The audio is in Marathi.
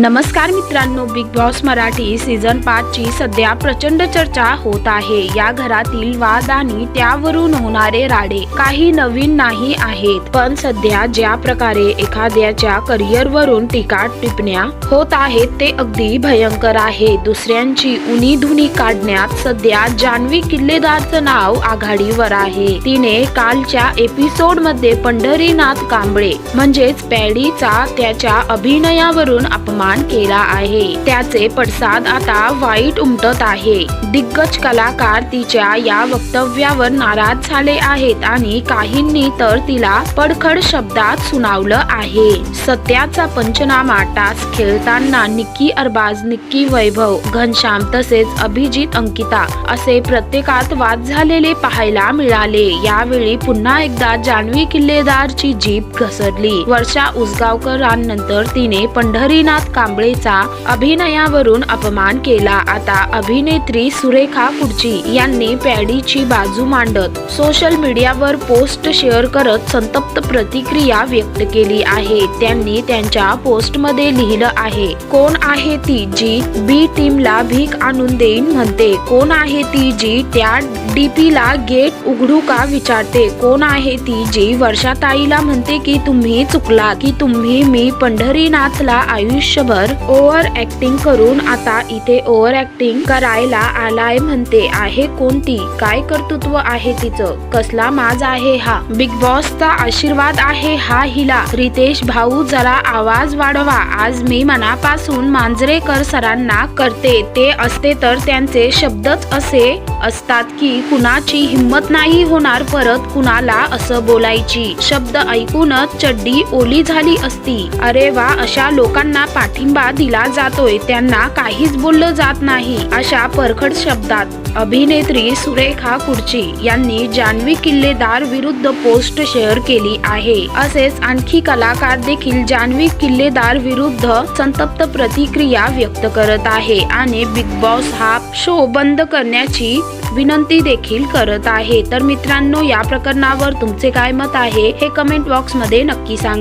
नमस्कार मित्रांनो बिग बॉस मराठी सीझन पाचची सध्या प्रचंड चर्चा होत आहे. या घरातील वाद आणि त्यावरून होणारे राडे काही नवीन नाही आहेत. पण सध्या ज्या प्रकारे एखाद्याच्या करिअरवरून टीका टिपण्या होत आहेत ते अगदी भयंकर आहे. दुसऱ्यांची उनी धुनी काढण्यात सध्या जान्हवी किल्लेदारचं नाव आघाडीवर आहे. तिने कालच्या एपिसोडमध्ये पंढरीनाथ कांबळे म्हणजेच पॅडीचा त्याच्या अभिनयावरून अपमान निर्माण केला आहे. त्याचे पडसाद आता वाईट उमटत आहे. दिग्गज कलाकार तिच्या या वक्तव्यावर नाराज झाले आहेत आणि काहींनी तर तिला पडखड शब्दात सुनावलं आहे. सत्याचा पंचनामा टास्क खेळताना निक्की अरबाज निक्की वैभव घनश्याम तसेच अभिजित अंकिता असे प्रत्येकात वाद झालेले पाहायला मिळाले. यावेळी पुन्हा एकदा जान्हवी किल्लेदारची जीप घसरली. वर्षा उसगावकरांनंतर तिने पंढरीनाथ कांबळेचा अभिनयावरून अपमान केला. आता अभिनेत्री सुरेखा कुडची यांनी पॅडीची बाजू मांडत सोशल मीडियावर पोस्ट शेअर करत संतप्त प्रतिक्रिया व्यक्त केली आहे. त्यांनी त्यांच्या पोस्टमध्ये लिहिलं आहे कोण आहे ती जी बी टीमला भीक आणून देईन म्हणते? कोण आहे ती जी त्या डीपीला गेट उघडू का विचारते? कोण आहे ती जी वर्षाताईला म्हणते की तुम्ही चुकला की तुम्ही मी पंढरीनाथला आयुष्य आयुष्यभर ओव्हर ऍक्टिंग करून आता इथे ओव्हर ऍक्टिंग करायला आलाय म्हणते. आहे कोणती काय कर्तृत्व आहे तिचं? कसला माज आहे हा? बिग बॉसचा आशीर्वाद आहे हा हिला. रितेश भाऊ जरा आवाज वाढवा. आज मी मनापासून मांजरेकर सरांना करते. ते असते तर त्यांचे शब्दच असे असतात की कुणाची हिंमत नाही होणार परत कुणाला असं बोलायची. शब्द ऐकूनच चड्डी ओली झाली असती. अरे वा अशा लोकांना पाठिंबा दिला जातोय. त्यांना काहीच बोललं जात नाही अशा परखड शब्दात. अभिनेत्री सुरेखा कुर्ची यांनी जान्हवी किल्लेदार विरुद्ध पोस्ट शेअर केली आहे. असेच आणखी कलाकार देखील जान्हवी किल्लेदार विरुद्ध संतप्त प्रतिक्रिया व्यक्त करत आहे आणि बिग बॉस हा शो बंद करण्याची विनंती देखील करत आहे. तर मित्रांनो या प्रकरणावर तुमचे काय मत आहे हे कमेंट बॉक्समध्ये नक्की सांगा.